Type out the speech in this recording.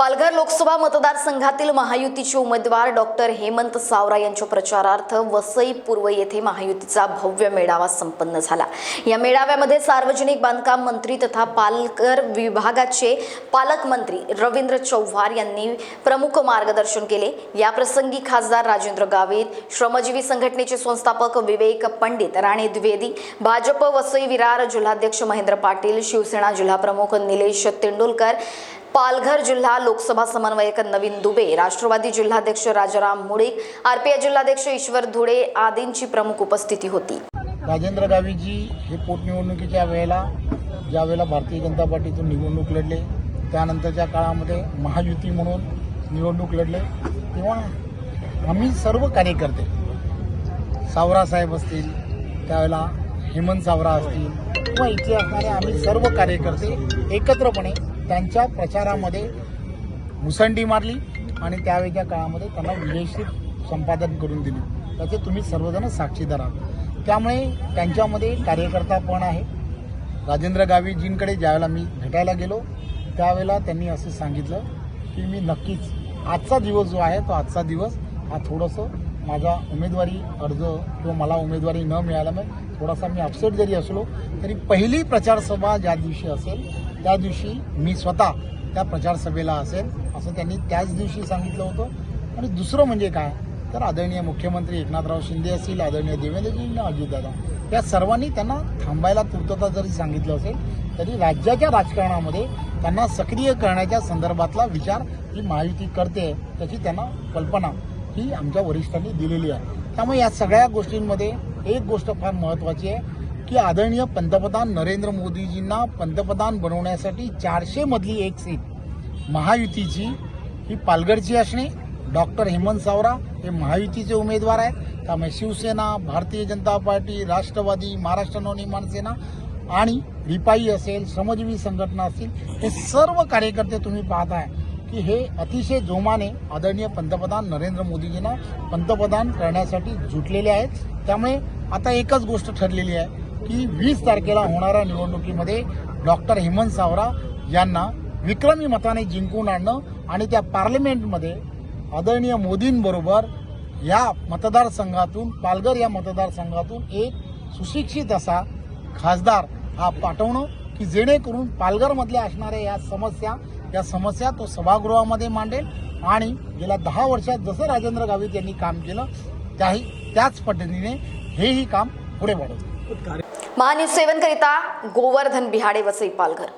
पालघर लोकसभा मतदारसंघातील महायुतीचे उमेदवार डॉक्टर हेमंत सावरा यांच्या प्रचारार्थ वसई पूर्व येथे महायुतीचा भव्य मेळावा संपन्न झाला. या मेळाव्यामध्ये सार्वजनिक बांधकाम मंत्री तथा पालकर विभागाचे पालकमंत्री रवींद्र चव्हाण यांनी प्रमुख मार्गदर्शन केले. या प्रसंगी खासदार राजेंद्र गावित श्रमजीवी संघटनेचे संस्थापक विवेक पंडित राणे द्विवेदी भाजप वसई विरार जिल्हाध्यक्ष महेंद्र पाटील शिवसेना जिल्हाप्रमुख निलेश तेंडुलकर पालघर जिल्हा लोकसभा समन्वयक नवीन दुबे राष्ट्रवादी जिल्हाध्यक्ष राजाराम मुळीक आरपीआय जिल्हाध्यक्ष ईश्वर धुळे आदींची प्रमुख उपस्थिती होती. राजेंद्र गावीजी हे पोटनिवडणुकीच्या वेळेला ज्यावेळेला भारतीय जनता पार्टीतून निवडणूक लढले त्यानंतरच्या काळामध्ये महायुती म्हणून निवडणूक लढले. तेव्हा आम्ही सर्व कार्यकर्ते सावरासाहेब असतील त्यावेळेला हेमंत सावरा असतील किंवा इथे असणारे आम्ही सर्व कार्यकर्ते एकत्रपणे त्यांच्या प्रचारामध्ये मुसंडी मारली आणि त्यावेळच्या काळामध्ये त्यांना विजयश्री संपादन करून दिली. त्याचे तुम्ही सर्वजण साक्षीदार आहात. त्यामुळे त्यांच्यामध्ये कार्यकर्ता पण आहे. राजेंद्र गावीजींकडे ज्यावेळेला मी भेटायला गेलो त्यावेळेला त्यांनी असं सांगितलं की मी नक्कीच आजचा दिवस जो आहे तो आजचा दिवस हा थोडंसं माझा उमेदवारी अर्ज किंवा मला उमेदवारी न मिळाल्यामुळे थोडासा मी अपसेट जरी असलो तरी पहिली प्रचारसभा ज्या दिवशी असेल त्या दिवशी मी स्वतः त्या प्रचारसभेला असेल असं त्यांनी त्याच दिवशी सांगितलं होतं. आणि दुसरं म्हणजे काय? तर आदरणीय मुख्यमंत्री एकनाथराव शिंदे असतील आदरणीय देवेंद्रजी अजितदादा या सर्वांनी त्यांना थांबायला पूर्तता जरी सांगितलं असेल तरी राज्याच्या राजकारणामध्ये त्यांना सक्रिय करण्याच्या संदर्भातला विचार ही महायुती करते त्याची त्यांना कल्पना. ही आमच्या वरिष्ठांनी दिलेली आहे. त्यामुळे या सगळ्या गोष्टींमध्ये एक गोष्ट फार महत्त्वाची आहे की आदरणीय पंतप्रधान नरेंद्र मोदीजींना पंतप्रधान बनवण्यासाठी चारशे मधली एक सीट महायुतीची ही पालघरची असणे डॉक्टर हेमंत सावरा हे महायुतीचे उमेदवार आहेत. त्यामुळे शिवसेना भारतीय जनता पार्टी राष्ट्रवादी महाराष्ट्र नवनिर्माण सेना आणि रिपाई असेल श्रमजीवी संघटना असतील हे सर्व कार्यकर्ते तुम्ही पाहताय. की हे अतिशय जोमाने आदरणीय पंतप्रधान नरेंद्र मोदीजींना पंतप्रधान करण्यासाठी जुटलेले आहेत. त्यामुळे आता एकच गोष्ट ठरलेली आहे की वीस तारखेला होणाऱ्या निवडणुकीमध्ये डॉक्टर हेमंत सावरा यांना विक्रमी मताने जिंकून आणणं आणि त्या पार्लमेंटमध्ये आदरणीय मोदींबरोबर या मतदारसंघातून पालघर या मतदारसंघातून एक सुशिक्षित असा खासदार हा पाठवणं की जेणेकरून पालघरमधल्या असणाऱ्या या समस्या या समस्या तो सभागृहामध्ये मांडेल आणि गेल्या दहा वर्षात जसं राजेंद्र गावित यांनी काम केलं त्याही त्याच पद्धतीने हेही काम पुढे वाढवलं महान्यूज सेवन करिता गोवर्धन बिहाडे वसई पालघर.